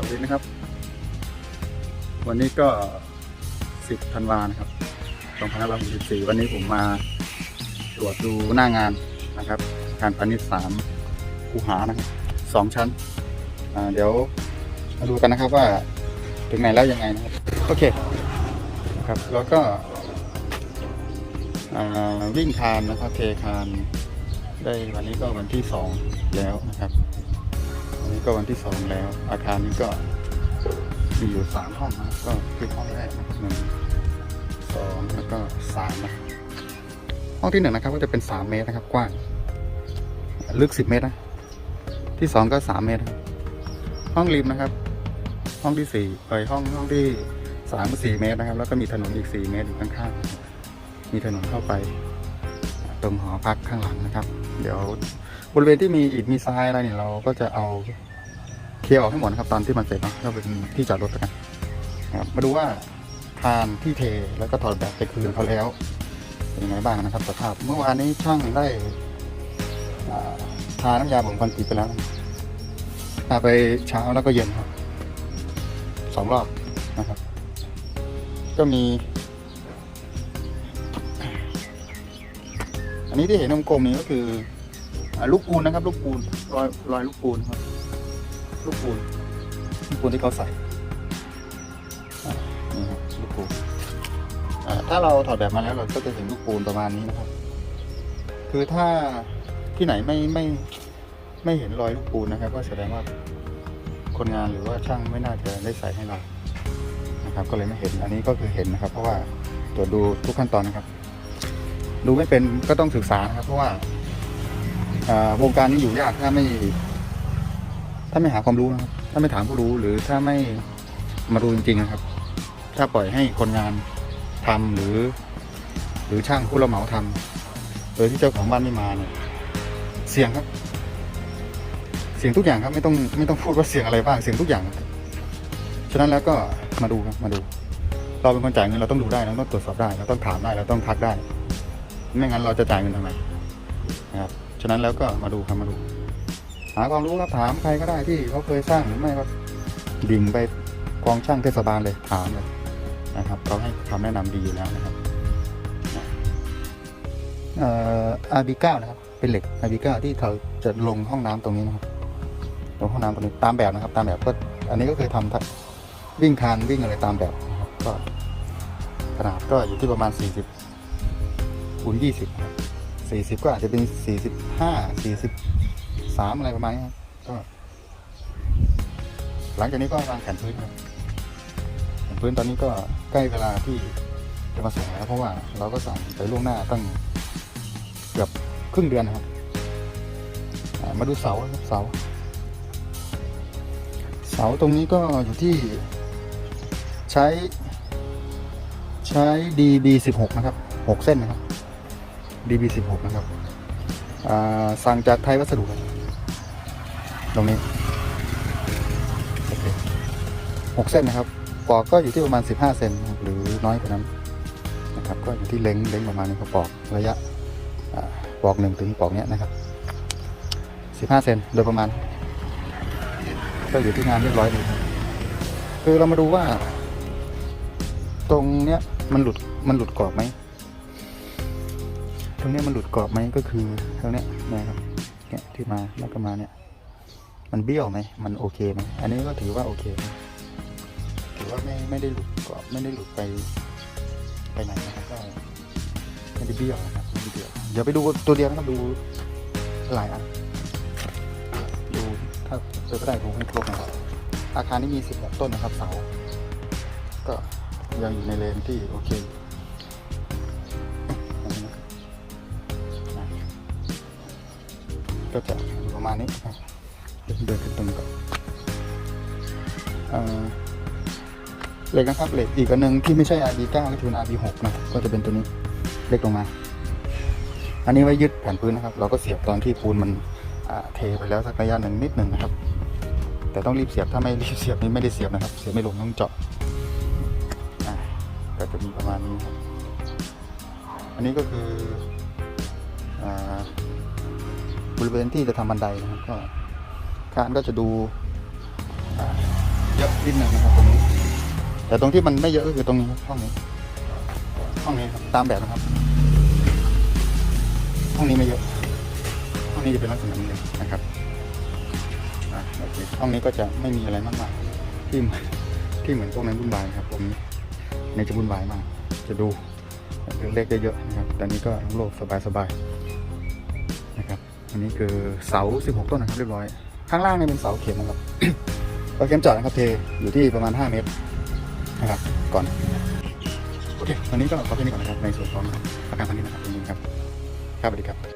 สวัสดีนะครับ วันนี้ก็ 10ธันวานะครับ2564วันนี้ผมมาตรวจดูหน้างานนะครับอาคารพาณิชย์สามคูหานะครับสองชั้นอ่าเดี๋ยวมาดูกันนะครับว่าถึงไหนแล้วยังไงนะครับ โอเคครับแล้วก็อ่าวิ่งคานนะครับเทคานได้วันนี้ก็วันที่สองแล้วนะครับวั นี้ก็วันที่สองแล้ว อาคารนี้ก็มีอยู่สามห้องนะก็คือห้องแรกนะหนึ่งสองแล้วก็สามนะห้องที่หนึ่งนะครับ ก็จะเป็นสามเมตรนะครับ กว้างลึกสิบเมตรนะที่สองก็สามเมตร ห้องริมนะครับ ห้องที่สี่เอยห้องห้องที่สามก็สี่เมตรนะครับ แล้วก็มีถนนอีกสี่เมตรอยู่ข้างๆมีถนนเข้าไป ตรงหอพักข้างหลังนะครับ เดี๋ยวบริเวณที่มีอิฐมีทรายอะไรเนี่ยเราก็จะเอา เคลียร์ออกให้หมดนะครับตอนที่มันเสร็จเนาะก็เป็นที่จอดรถแล้วกันนะครับมาดูว่าทานที่เทแล้วก็ถอดแบบไปคืนเขาแล้วเป็นยังไงบ้างนะครับสภาพเมื่อวานนี้ช่างได้ทาน้ำยาบ่มควันติไปแล้วทาไปเช้าแล้วก็เย็นครับสองรอบนะครับ ก็มี อันนี้ที่เห็นกลมๆนี้ก็คือลูกปูนนะครับ ลูกปูนรอยรอยลูกปูนครับ ลูกปูนลูกปูนที่เขาใส่นี่ครับลูกปูนถ้าเราถอดแบบมาแล้วเราก็จะเห็นลูกปูนประมาณนี้นะครับ คือถ้าที่ไหนไม่ไม่ไม่เห็นรอยลูกปูนนะครับ ก็แสดงว่าคนงานหรือว่าช่างไม่น่าจะได้ใส่ให้เรานะครับ ก็เลยไม่เห็นอันนี้ก็คือเห็นนะครับ เพราะว่าตรวจดูทุกขั้นตอนนะครับ ดูไม่เป็นก็ต้องศึกษานะครับ เพราะว่าอ่าวงการนี้อยู่ยากถ้าไม่ ถ้าไม่หาความรู้นะครับ ถ้าไม่ถามผู้รู้หรือถ้าไม่มาดูจริงๆนะครับ ถ้าปล่อยให้คนงานทำหรือ หรือช่างผู้รับเหมาทำโดยที่เจ้าของบ้านไม่มาเนี่ยเสี่ยงครับ เสี่ยงทุกอย่างครับ ไม่ต้องไม่ต้องพูดว่าเสี่ยงอะไรบ้างเสี่ยงทุกอย่างครับฉะนั้นแล้วก็มาดูครับมาดู เราเป็นคนจ่ายเงินเราต้องดูได้เราต้องตรวจสอบได้เราต้องถามได้เราต้องทักได้ ไม่งั้นเราจะจ่ายเงินทำไมนะครับฉะนั้นแล้วก็มาดูครับมาดู หาความรู้ครับถามใครก็ได้ที่เขาเคยสร้างหรือไม่ก็ดิ่งไปกองช่างเทศบาลเลยถามเลยนะครับเขาให้คำแนะนำดีอยู่แล้วนะครับเอ่อ RB9 นะครับ เป็นเหล็ก RB9 ที่เขาจะลงห้องน้ำตรงนี้นะครับลงห้องน้ำตรงนี้ตามแบบนะครับ ตามแบบก็อันนี้ก็เคยทำทัวิ่งคานวิ่งอะไรตามแบบก็ขนาดก็อยู่ที่ประมาณ 40คูณ20ครับสี่สิบก็อาจจะเป็นสี่สิบห้า สี่สิบสามอะไรประมาณนี้ครับก็ หลังจากนี้ก็วางแผนพื้นครับแผนพื้นตอนนี้ก็ใกล้เวลาที่จะมาส่งแล้วเพราะว่าเราก็สั่งไปล่วงหน้าตั้งเกือบครึ่งเดือนนะครับอ่ามาดูเสาครับเสา เสาตรงนี้ก็อยู่ที่ใช้ใช้ DB 16 นะครับ 6 เส้นนะครับ DB16 นะครับอ่าสั่งจากไทยวัสดุครับ ตรงนี้โอเคหกเส้นนะครับปอกก็อยู่ที่ประมาณ 15 เซนหรือน้อยกว่านั้นนะครับ ก็อยู่ที่เล้งเล้งประมาณนี้เขาปอกระยะปอกหนึ่งถึงปอกเนี้ยนะครับ 15 เซนโดยประมาณ ก็อยู่ที่งานเรียบร้อยดีครับคือเรามาดูว่า ตรงเนี้ยมันหลุดมันหลุดกรอบไหมตรงเนี้ยมันหลุดกรอบไหมก็คือตรงเนี้ยนะครับเนี่ยที่มาแล้วก็มาเนี่ย มันเบี้ยวไหมมันโอเคไหมอันนี้ก็ถือว่าโอเค ถือว่าไม่ไม่ได้หลุดกรอบไม่ได้หลุดไปไปไหนนะครับก็ไม่ได้เบี้ยวนะครับไม่ได้เบี้ยวเดี๋ยวไปดูตัวเดียวนะครับดูหลายอันดูถ้าเจอก็ได้ดูให้ครบนะครับอาคารนี้มีสิบหกต้นนะครับเสาก็ยังอยู่ในเลนที่โอเคอันนี้นะครับก็จะประมาณนี้ เดินเดินขึ้นตรงก่อนเอ่อเหล็กนะครับเหล็กอีกอันหนึ่งที่ไม่ใช่ RB9 ก็คือ RB6 นะครับก็จะเป็นตัวนี้เล็กลงมา อันนี้ไว้ยึดแผ่นพื้นนะครับ เราก็เสียบตอนที่ปูนมันเทไปแล้วสักระยะหนึ่งนิดหนึ่งนะครับ แต่ต้องรีบเสียบถ้าไม่รีบเสียบนี่ไม่ได้เสียบนะครับ เสียบไม่ลงต้องเจาะอ่าก็จะมีประมาณนี้ครับอันนี้ก็คืออ่าบริเวณที่จะทำบันไดนะครับก็ คานก็จะดูเยอะนิดนึงนะครับตรงนี้ แต่ตรงที่มันไม่เยอะก็คือตรงนี้ห้องนี้ห้องนี้ครับตามแบบนะครับ ห้องนี้ไม่เยอะ ห้องนี้จะเป็นลักษณะนี้เลยนะครับโอเคห้องนี้ก็จะไม่มีอะไรมากมายที่เหมือนที่เหมือนพวกนั้นวุ่นวายครับตรงนี้ในจะวุ่นวายมาก จะดูเล็กๆเยอะๆนะครับแต่นี้ก็โล่งสบายๆนะครับอันนี้คือเสา 16 ต้นนะครับเรียบร้อย ข้างล่างเนี่ยเป็นเสาเข็มนะครับเสาเข็มจอดนะครับเทอยู่ที่ประมาณ 5 เมตรนะครับ ก่อนโอเควันนี้ก็ขอแค่นี้ก่อนนะครับในส่วนของอาการทางนี้นะครับขอบคุณครับครับสวัสดีครับ